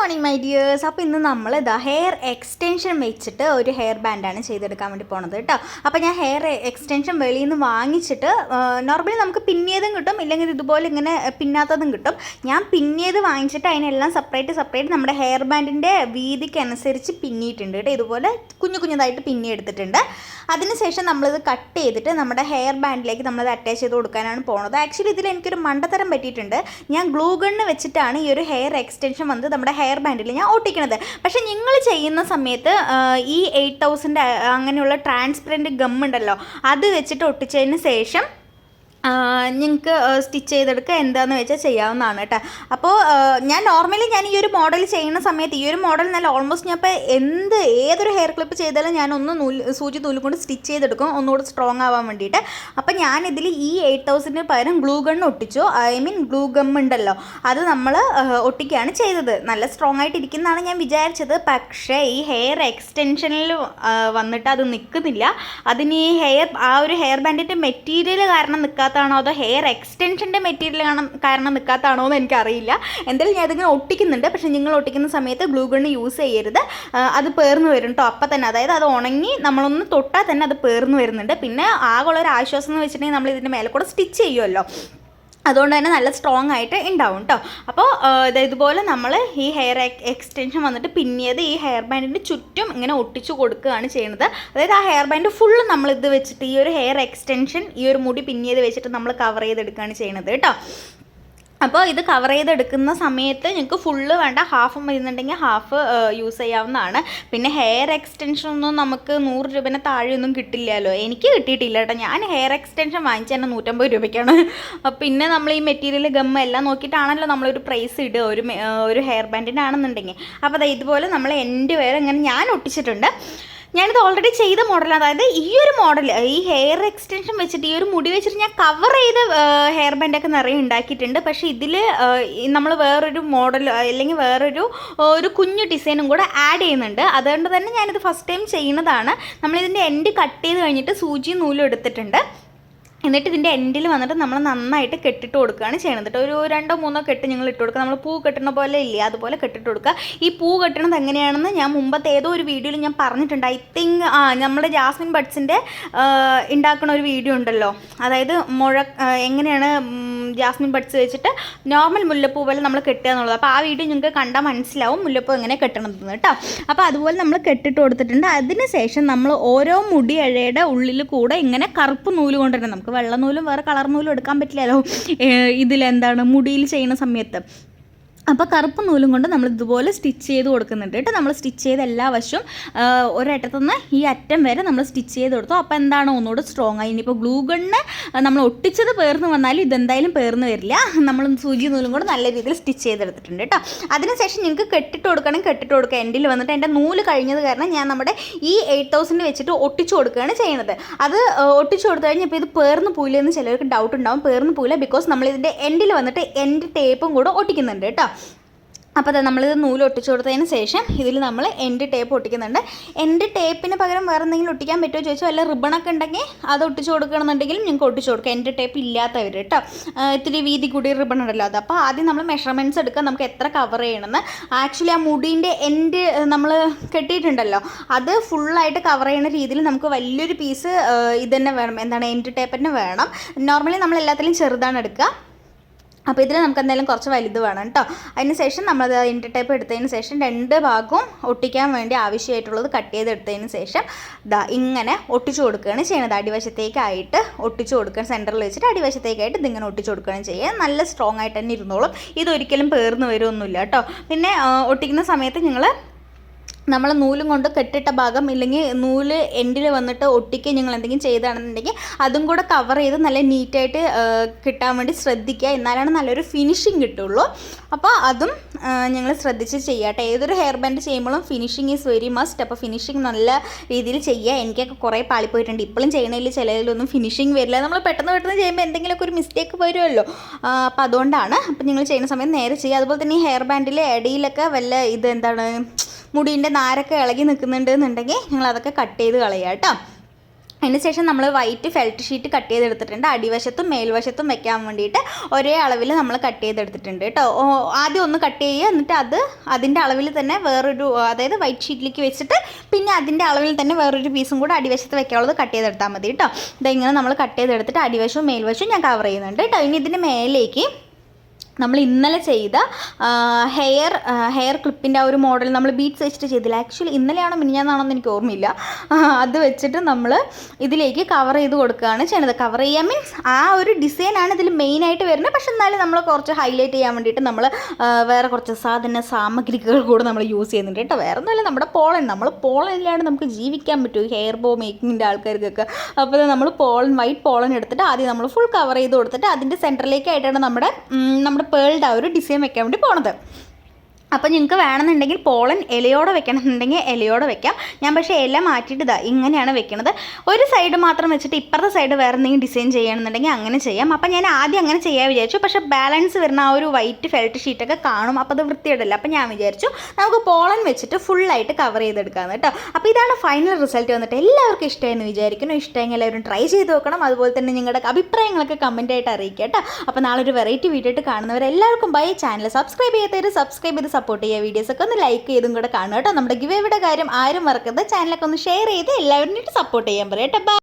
Morning my dears അപ്പോൾ ഇന്ന് നമ്മൾ ഇതാ ഹെയർ എക്സ്റ്റൻഷൻ വെച്ചിട്ട് ഒരു ഹെയർ ബാൻഡാണ് ചെയ്തെടുക്കാൻ വേണ്ടി പോണത് കേട്ടോ അപ്പോൾ ഞാൻ ഹെയർ എക്സ്റ്റൻഷൻ വെളിയിൽ നിന്ന് വാങ്ങിച്ചിട്ട് നോർമലി നമുക്ക് പിന്നിയതും കിട്ടും ഇല്ലെങ്കിൽ ഇതുപോലെ ഇങ്ങനെ പിന്നാത്തതും കിട്ടും. ഞാൻ പിന്നിയത് വാങ്ങിച്ചിട്ട് അതിനെല്ലാം സെപ്പറേറ്റ് സെപ്പറേറ്റ് നമ്മുടെ ഹെയർ ബാൻഡിന്റെ വീതിക്കനുസരിച്ച് പിന്നിയിട്ടുണ്ട് കേട്ടോ ഇതുപോലെ കുഞ്ഞു കുഞ്ഞതായിട്ട് പിന്നി എടുത്തിട്ടുണ്ട്. അതിനുശേഷം നമ്മളിത് കട്ട് ചെയ്തിട്ട് നമ്മുടെ ഹെയർ ബാൻഡിലേക്ക് നമ്മളത് അറ്റാച്ച് ചെയ്ത് കൊടുക്കാനാണ് പോണത്. ആക്ച്വലി ഇതിൽ എനിക്കൊരു മണ്ടത്തരം പറ്റിയിട്ടുണ്ട്. ഞാൻ ഗ്ലൂ ഗണ്ണ് വെച്ചിട്ടാണ് ഈ ഒരു ഹെയർ എക്സ്റ്റൻഷൻ വന്ന് നമ്മുടെ ഹെയർ ബാൻഡിൽ ഞാൻ ഒട്ടിക്കണത്. പക്ഷേ നിങ്ങൾ ചെയ്യുന്ന സമയത്ത് ഈ എയ്റ്റ് തൗസൻഡ് അങ്ങനെയുള്ള ട്രാൻസ്പെറന്റ് ഗം ഉണ്ടല്ലോ അത് വെച്ചിട്ട് ഒട്ടിച്ചതിന് ശേഷം നിങ്ങൾക്ക് സ്റ്റിച്ച് ചെയ്തെടുക്കുക എന്താണെന്ന് വെച്ചാൽ ചെയ്യാവുന്നതാണ് കേട്ടോ അപ്പോൾ ഞാൻ നോർമലി ഞാൻ ഈ ഒരു മോഡൽ ചെയ്യുന്ന സമയത്ത് ഈ ഒരു മോഡൽ നല്ല ഓൾമോസ്റ്റ് ഞാൻ ഇപ്പോൾ എന്ത് ഏതൊരു ഹെയർ ക്ലിപ്പ് ചെയ്താലും ഞാൻ ഒന്ന് നൂൽ സൂചി നൂൽ കൊണ്ട് സ്റ്റിച്ച് ചെയ്തെടുക്കും ഒന്നുകൂടെ സ്ട്രോങ് ആവാൻ വേണ്ടിയിട്ട് അപ്പോൾ ഞാനിതിൽ ഈ എയ്റ്റ് തൗസൻഡിന് പകരം ഗ്ലൂ ഗൺ ഒട്ടിച്ചു. ഐ മീൻ ഗ്ലൂ ഗം ഉണ്ടല്ലോ. അത് നമ്മൾ ഒട്ടിക്കുകയാണ് ചെയ്തത്. നല്ല സ്ട്രോങ് ആയിട്ട് ഇരിക്കുന്നതാണ് ഞാൻ വിചാരിച്ചത്. പക്ഷേ ഈ ഹെയർ എക്സ്റ്റൻഷനിൽ വന്നിട്ട് അത് നിൽക്കുന്നില്ല അതിന് ഈ ഹെയർ ആ ഒരു ഹെയർ ബാൻഡിന്റെ മെറ്റീരിയൽ കാരണം നിൽക്കാത്തതാണോ അതോ ഹെയർ എക്സ്റ്റൻഷന്റെ മെറ്റീരിയൽ കാരണം കാരണം നിൽക്കാത്തതാണോ എന്ന് എനിക്കറിയില്ല. എന്തായാലും ഞാൻ ഇതിങ്ങനെ ഒട്ടിക്കുന്നുണ്ട്. പക്ഷേ നിങ്ങൾ ഒട്ടിക്കുന്ന സമയത്ത് ഗ്ലൂ യൂസ് ചെയ്യരുത്. അത് പേർന്ന് വരും കേട്ടോ അപ്പം തന്നെ. അതായത് അത് ഉണങ്ങി നമ്മളൊന്ന് തൊട്ടാൽ തന്നെ അത് പേർന്ന് വരുന്നുണ്ട്. പിന്നെ ആകെ ഒരു ആശ്വാസം എന്ന് വെച്ചിട്ടുണ്ടെങ്കിൽ നമ്മൾ ഇതിന്റെ മേലെ കൂടെ സ്റ്റിച്ച് ചെയ്യുമല്ലോ അതുകൊണ്ട് തന്നെ നല്ല സ്ട്രോങ് ആയിട്ട് ഉണ്ടാവും കേട്ടോ അപ്പോൾ ഇത് ഇതുപോലെ നമ്മൾ ഈ ഹെയർ എക്സ്റ്റൻഷൻ വന്നിട്ട് പിന്നിയത് ഈ ഹെയർ ബാൻഡിന്റെ ചുറ്റും ഇങ്ങനെ ഒട്ടിച്ചു കൊടുക്കുകയാണ് ചെയ്യുന്നത് അതായത് ആ ഹെയർ ബാൻഡ് ഫുള്ള് നമ്മൾ ഇത് വെച്ചിട്ട് ഈ ഒരു ഹെയർ എക്സ്റ്റൻഷൻ ഈ ഒരു മുടി പിന്നിയത് വെച്ചിട്ട് നമ്മൾ കവർ ചെയ്തെടുക്കുകയാണ് ചെയ്യുന്നത് കേട്ടോ അപ്പോൾ ഇത് കവർ ചെയ്തെടുക്കുന്ന സമയത്ത് നിങ്ങൾക്ക് ഫുള്ള് വേണ്ട ഹാഫ് വരുന്നുണ്ടെങ്കിൽ ഹാഫ് യൂസ് ചെയ്യാവുന്നതാണ്. പിന്നെ ഹെയർ എക്സ്റ്റൻഷൻ ഒന്നും നമുക്ക് നൂറ് രൂപേനെ താഴെയൊന്നും കിട്ടില്ലല്ലോ. എനിക്ക് കിട്ടിയിട്ടില്ല കേട്ടോ. ഞാൻ ഹെയർ എക്സ്റ്റൻഷൻ വാങ്ങിച്ച തന്നെ നൂറ്റമ്പത് രൂപയ്ക്കാണ്. പിന്നെ നമ്മൾ ഈ മെറ്റീരിയൽ ഗം എല്ലാം നോക്കിയിട്ടാണല്ലോ നമ്മളൊരു പ്രൈസ് ഇടുക. ഒരു ഒരു ഹെയർ ബാൻഡിനാണെന്നുണ്ടെങ്കിൽ അപ്പോൾ അത് ഇതുപോലെ നമ്മൾ എന്റെ വരെ ഇങ്ങനെ ഞാൻ ഒട്ടിച്ചിട്ടുണ്ട്. ഞാനിത് ഓൾറെഡി ചെയ്ത മോഡൽ അതായത് ഈ ഒരു മോഡൽ ഈ ഹെയർ എക്സ്റ്റൻഷൻ വെച്ചിട്ട് ഈ ഒരു മുടി വെച്ചിട്ട് ഞാൻ കവർ ചെയ്ത് ഹെയർ ബാൻഡൊക്കെ നിറയെ ഉണ്ടാക്കിയിട്ടുണ്ട്. പക്ഷേ ഇതിൽ നമ്മൾ വേറൊരു മോഡൽ അല്ലെങ്കിൽ വേറൊരു ഒരു കുഞ്ഞു ഡിസൈനും കൂടെ ആഡ് ചെയ്യുന്നുണ്ട്. അതുകൊണ്ട് തന്നെ ഞാനിത് ഫസ്റ്റ് ടൈം ചെയ്യുന്നതാണ്. നമ്മളിതിന്റെ എൻഡ് കട്ട് ചെയ്ത് കഴിഞ്ഞിട്ട് സൂചിയും നൂലും എടുത്തിട്ടുണ്ട്. എന്നിട്ട് ഇതിന്റെ എൻഡിൽ വന്നിട്ട് നമ്മൾ നന്നായിട്ട് കെട്ടിട്ട് കൊടുക്കുകയാണ് ചെയ്യുന്നത് കേട്ടോ ഒരു രണ്ടോ മൂന്നോ കെട്ട് ഞങ്ങൾ ഇട്ട് കൊടുക്കുക. നമ്മൾ പൂ കെട്ടുന്ന പോലെ ഇല്ലേ അതുപോലെ കെട്ടിട്ട് കൊടുക്കുക. ഈ പൂ കെട്ടണത് എങ്ങനെയാണെന്ന് ഞാൻ മുമ്പത്തെ ഏതോ ഒരു വീഡിയോയിൽ ഞാൻ പറഞ്ഞിട്ടുണ്ട്. ഐ തിങ്ക് ആ നമ്മുടെ ജാസ്മിൻ ബഡ്സിന്റെ ഉണ്ടാക്കുന്ന ഒരു വീഡിയോ ഉണ്ടല്ലോ. അതായത് മുഴ എങ്ങനെയാണ് ജാസ്മിൻ ബഡ്സ് വെച്ചിട്ട് നോർമൽ മുല്ലപ്പൂ പോലെ നമ്മൾ കെട്ടുക എന്നുള്ളത്. അപ്പോൾ ആ വീഡിയോ നിങ്ങൾക്ക് കണ്ടാൽ മനസ്സിലാവും മുല്ലപ്പൂ എങ്ങനെ കെട്ടണമെന്ന് കേട്ടോ അപ്പോൾ അതുപോലെ നമ്മൾ കെട്ടിട്ട് കൊടുത്തിട്ടുണ്ട്. അതിന് ശേഷം നമ്മൾ ഓരോ മുടി ഇഴയുടെ ഉള്ളിൽ കൂടെ ഇങ്ങനെ കറുപ്പ് നൂൽ കൊണ്ട് തന്നെ നമുക്ക് വെള്ള നൂലും വേറെ കളർ നൂലും എടുക്കാൻ പറ്റില്ലല്ലോ. ഇതിലെന്താണ്? മുടിയിൽ ചെയ്യുന്ന സമയത്ത്. അപ്പോൾ കറുപ്പ് നൂലും കൊണ്ട് നമ്മൾ ഇതുപോലെ സ്റ്റിച്ച് ചെയ്ത് കൊടുക്കുന്നുണ്ട് കേട്ടോ. നമ്മൾ സ്റ്റിച്ച് ചെയ്ത് എല്ലാ വശവും ഒരറ്റത്തുനിന്ന് ഈ അറ്റം വരെ നമ്മൾ സ്റ്റിച്ച് ചെയ്ത് കൊടുത്തു. അപ്പോൾ എന്താണോ ഒന്നുകൂടെ സ്ട്രോങ് ആയി. ഇനിയിപ്പോൾ ഗ്ലൂ നമ്മൾ ഒട്ടിച്ചത് പേർന്ന് വന്നാലും ഇതെന്തായാലും പേർന്ന് വരില്ല. നമ്മൾ സൂചി നൂലും കൂടെ നല്ല രീതിയിൽ സ്റ്റിച്ച് ചെയ്തെടുത്തിട്ടുണ്ട് കേട്ടോ. അതിനുശേഷം നിങ്ങൾക്ക് കെട്ടിട്ട് കൊടുക്കണം കെട്ടിട്ട് കൊടുക്കുക. എൻഡിൽ വന്നിട്ട് എന്റെ നൂൽ കഴിഞ്ഞത് കാരണം ഞാൻ നമ്മുടെ ഈ എയ്റ്റ് തൗസൻഡ് വെച്ചിട്ട് ഒട്ടിച്ചു കൊടുക്കുകയാണ് ചെയ്യുന്നത്. അത് ഒട്ടിച്ചു കൊടുത്തു കഴിഞ്ഞപ്പോൾ ഇത് പേർന്ന് പോയില്ലെന്ന് ചിലർക്ക് ഡൗട്ട് ഉണ്ടാവും. പേർന്ന് പോയില്ല ബിക്കോസ് നമ്മൾ ഇതിന്റെ എൻഡിൽ വന്നിട്ട് എൻഡ് ടേപ്പും കൂടെ ഒട്ടിക്കുന്നുണ്ട് കേട്ടോ. അപ്പോൾ അത് നമ്മളിത് നൂൽ ഒട്ടിച്ചു കൊടുത്തതിന് ശേഷം ഇതിൽ നമ്മൾ എൻഡ് ടേപ്പ് ഒട്ടിക്കുന്നുണ്ട്. എൻഡ് ടേപ്പിന് പകരം വേറെ എന്തെങ്കിലും ഒട്ടിക്കാൻ പറ്റുമോ ചോദിച്ചാൽ വല്ല റിബണൊക്കെ ഉണ്ടെങ്കിൽ അത് ഒട്ടിച്ചു കൊടുക്കണമെന്നുണ്ടെങ്കിലും നിങ്ങൾക്ക് ഒട്ടിച്ചു കൊടുക്കാം. എൻഡ് ടേപ്പ് ഇല്ലാത്തവർ കേട്ടോ ഇത്തിരി വീതി കൂടി റിബൺ ഉണ്ടല്ലോ അത്. അപ്പോൾ ആദ്യം നമ്മൾ മെഷർമെന്റ്സ് എടുക്കുക നമുക്ക് എത്ര കവർ ചെയ്യണമെന്ന്. ആക്ച്വലി ആ മുടീന്റെ എൻഡ് നമ്മൾ കെട്ടിയിട്ടുണ്ടല്ലോ. അത് ഫുള്ളായിട്ട് കവർ ചെയ്യുന്ന രീതിയിൽ നമുക്ക് വലിയൊരു പീസ് ഇത് തന്നെ വേണം. എന്താണ് എൻഡ് ടേപ്പ് തന്നെ വേണം. നോർമലി നമ്മൾ എല്ലാത്തിലും ചെറുതാണ് എടുക്കുക. അപ്പോൾ ഇതിൽ നമുക്ക് എന്തായാലും കുറച്ച് വലുത് വേണം കേട്ടോ അതിന് ശേഷം നമ്മളത് ഇന്റർ ടൈപ്പ് എടുത്തതിന് ശേഷം രണ്ട് ഭാഗവും ഒട്ടിക്കാൻ വേണ്ടി ആവശ്യമായിട്ടുള്ളത് കട്ട് ചെയ്തെടുത്തതിന് ശേഷം ദാ ഇങ്ങനെ ഒട്ടിച്ചു കൊടുക്കുകയാണ് ചെയ്യുന്നത്. അടിവശത്തേക്കായിട്ട് ഒട്ടിച്ചു കൊടുക്കുക സെന്ററിൽ വെച്ചിട്ട് അടിവശത്തേക്കായിട്ട് ഇതിങ്ങനെ ഒട്ടിച്ചു കൊടുക്കുകയാണ് ചെയ്യുക. നല്ല സ്ട്രോങ് ആയിട്ട് തന്നെ ഇരുന്നോളും. ഇതൊരിക്കലും പേർന്ന് വരുമൊന്നുമില്ല കേട്ടോ പിന്നെ ഒട്ടിക്കുന്ന സമയത്ത് നിങ്ങൾ നമ്മൾ നൂലും കൊണ്ട് കെട്ടിട്ട ഭാഗം ഇല്ലെങ്കിൽ നൂൽ എൻഡിൽ വന്നിട്ട് ഒട്ടിക്കുക നിങ്ങൾ എന്തെങ്കിലും ചെയ്താണെന്നുണ്ടെങ്കിൽ അതും കൂടെ കവർ ചെയ്ത് നല്ല നീറ്റായിട്ട് കിട്ടാൻ വേണ്ടി ശ്രദ്ധിക്കുക. എന്നാലാണ് നല്ലൊരു ഫിനിഷിങ് കിട്ടുള്ളൂ. അപ്പോൾ അതും ഞങ്ങൾ ശ്രദ്ധിച്ച് ചെയ്യാട്ടെ ഏതൊരു ഹെയർ ബാൻഡ് ചെയ്യുമ്പോഴും ഫിനിഷിങ് ഈസ് വെരി മസ്റ്റ് അപ്പോൾ ഫിനിഷിങ് നല്ല രീതിയിൽ ചെയ്യുക. എനിക്കൊക്കെ കുറേ പാളിപ്പോയിട്ടുണ്ട്. ഇപ്പോഴും ചെയ്യണതിൽ ചിലതിലൊന്നും ഫിനിഷിങ് വരില്ല. നമ്മൾ പെട്ടെന്ന് പെട്ടെന്ന് ചെയ്യുമ്പോൾ എന്തെങ്കിലുമൊക്കെ ഒരു മിസ്റ്റേക്ക് വരുമല്ലോ. അപ്പോൾ അതുകൊണ്ടാണ്. അപ്പോൾ നിങ്ങൾ ചെയ്യുന്ന സമയം നേരെ ചെയ്യുക. അതുപോലെ തന്നെ ഈ ഹെയർ ബാൻഡിൽ ഇടയിലൊക്കെ വല്ല ഇത് എന്താണ് മുടീന്റെ നാരൊക്കെ ഇളകി നിൽക്കുന്നുണ്ട് എന്നുണ്ടെങ്കിൽ നിങ്ങൾ അതൊക്കെ കട്ട് ചെയ്ത് കളയുക കേട്ടോ. അതിന് ശേഷം നമ്മൾ വൈറ്റ് ഫെൽറ്റ് ഷീറ്റ് കട്ട് ചെയ്തെടുത്തിട്ടുണ്ട്. അടിവശത്തും മേൽവശത്തും വെക്കാൻ വേണ്ടിയിട്ട് ഒരേ അളവിൽ നമ്മൾ കട്ട് ചെയ്തെടുത്തിട്ടുണ്ട് കേട്ടോ. ആദ്യം ഒന്ന് കട്ട് ചെയ്യുക. എന്നിട്ട് അത് അതിന്റെ അളവിൽ തന്നെ വേറൊരു അതായത് വൈറ്റ് ഷീറ്റിലേക്ക് വെച്ചിട്ട് പിന്നെ അതിന്റെ അളവിൽ തന്നെ വേറൊരു പീസും കൂടെ അടിവശത്ത് വെക്കാനുള്ളത് കട്ട് ചെയ്തെടുത്താൽ മതി കേട്ടോ. ഇതെങ്ങനെ നമ്മൾ കട്ട് ചെയ്തെടുത്തിട്ട് അടിവശവും മേൽവശവും ഞാൻ കവർ ചെയ്യുന്നുണ്ട് കേട്ടോ. ഇനി ഇതിന്റെ മേലേക്ക് നമ്മൾ ഇന്നലെ ചെയ്ത ഹെയർ ഹെയർ ക്ലിപ്പിന്റെ ആ ഒരു മോഡൽ നമ്മൾ ബീറ്റ്സ് വെച്ചിട്ട് ചെയ്തില്ല. ആക്ച്വലി ഇന്നലെയാണോ മിനിഞ്ഞാന്നാണോന്ന് എനിക്ക് ഓർമ്മയില്ല. അത് വെച്ചിട്ട് നമ്മൾ ഇതിലേക്ക് കവർ ചെയ്ത് കൊടുക്കുകയാണ് ചെയ്യുന്നത്. കവർ ചെയ്യാൻ മീൻസ് ആ ഒരു ഡിസൈനാണ് ഇതിൽ മെയിനായിട്ട് വരുന്നത്. പക്ഷെ എന്നാലും നമ്മൾ കുറച്ച് ഹൈലൈറ്റ് ചെയ്യാൻ വേണ്ടിയിട്ട് നമ്മൾ വേറെ കുറച്ച് സാധന സാമഗ്രികൾ കൂടെ നമ്മൾ യൂസ് ചെയ്യുന്നുണ്ട് കേട്ടോ. വേറെ ഒന്നുമല്ല നമ്മുടെ പോളൻ നമ്മൾ പോളൻ ഇല്ലാണ്ട് നമുക്ക് ജീവിക്കാൻ പറ്റും ഹെയർ ബോ മേക്കിങ്ങിന്റെ ആൾക്കാർക്കൊക്കെ. അപ്പോൾ നമ്മൾ പോളൻ വൈറ്റ് പോളൻ എടുത്തിട്ട് ആദ്യം നമ്മൾ ഫുൾ കവർ ചെയ്ത് കൊടുത്തിട്ട് അതിന്റെ സെന്ററിലേക്കായിട്ടാണ് നമ്മുടെ ഉം, നമ്മുടെ പേളുടെ ആ ഒരു ഡിസൈൻ വെക്കാൻ വേണ്ടി പോണത്. അപ്പോൾ നിങ്ങൾക്ക് വേണമെന്നുണ്ടെങ്കിൽ പോളൻ ഇലയോടെ വെക്കണമെന്നുണ്ടെങ്കിൽ ഇലയോടെ വെക്കാം. ഞാൻ പക്ഷേ ഇല മാറ്റിയിട്ട് ഇതാ ഇങ്ങനെയാണ് വെക്കുന്നത് ഒരു സൈഡ് മാത്രം വെച്ചിട്ട് ഇപ്പുറത്തെ സൈഡ് വേറെ എന്തെങ്കിലും ഡിസൈൻ ചെയ്യണമെന്നുണ്ടെങ്കിൽ അങ്ങനെ ചെയ്യാം. അപ്പോൾ ഞാൻ ആദ്യം അങ്ങനെ ചെയ്യാൻ വിചാരിച്ചു. പക്ഷേ ബാലൻസ് വരുന്ന ആ ഒരു വൈറ്റ് ഫെൽറ്റ് ഷീറ്റൊക്കെ കാണും. അപ്പോൾ അത് വൃത്തിയിടില്ല അപ്പോൾ ഞാൻ വിചാരിച്ചു നമുക്ക് പോളൻ വെച്ചിട്ട് ഫുള്ളായിട്ട് കവർ ചെയ്തെടുക്കാമെന്ന് കേട്ടോ. അപ്പോൾ ഇതാണ് ഫൈനൽ റിസൾട്ട് വന്നിട്ട് എല്ലാവർക്കും ഇഷ്ടമായെന്ന് വിചാരിക്കുന്നു. ഇഷ്ടമെങ്കിൽ എല്ലാവരും ട്രൈ ചെയ്ത് നോക്കണം. അതുപോലെ തന്നെ നിങ്ങളുടെ അഭിപ്രായങ്ങളൊക്കെ കമന്റായിട്ട് അറിയിക്കുക കേട്ടോ. അപ്പോൾ നാളെ ഒരു വെറൈറ്റി വീഡിയോ ആയിട്ട് കാണുന്നവരെല്ലാവർക്കും ബൈ ചാനൽ സബ്സ്ക്രൈബ് ചെയ്യാത്തവർ സബ്സ്ക്രൈബ് ചെയ്ത് സപ്പോർട്ട് ചെയ്യുക. വീഡിയോസൊക്കെ ഒന്ന് ലൈക്ക് ചെയ്തും കൂടെ കാണുക കേട്ടോ. നമ്മുടെ ഗിവേയുടെ കാര്യം ആരും മറക്കരുത്. ചാനലൊക്കെ ഒന്ന് ഷെയർ ചെയ്ത് എല്ലാവരും സപ്പോർട്ട് ചെയ്യാൻ പറയാം കേട്ടോ.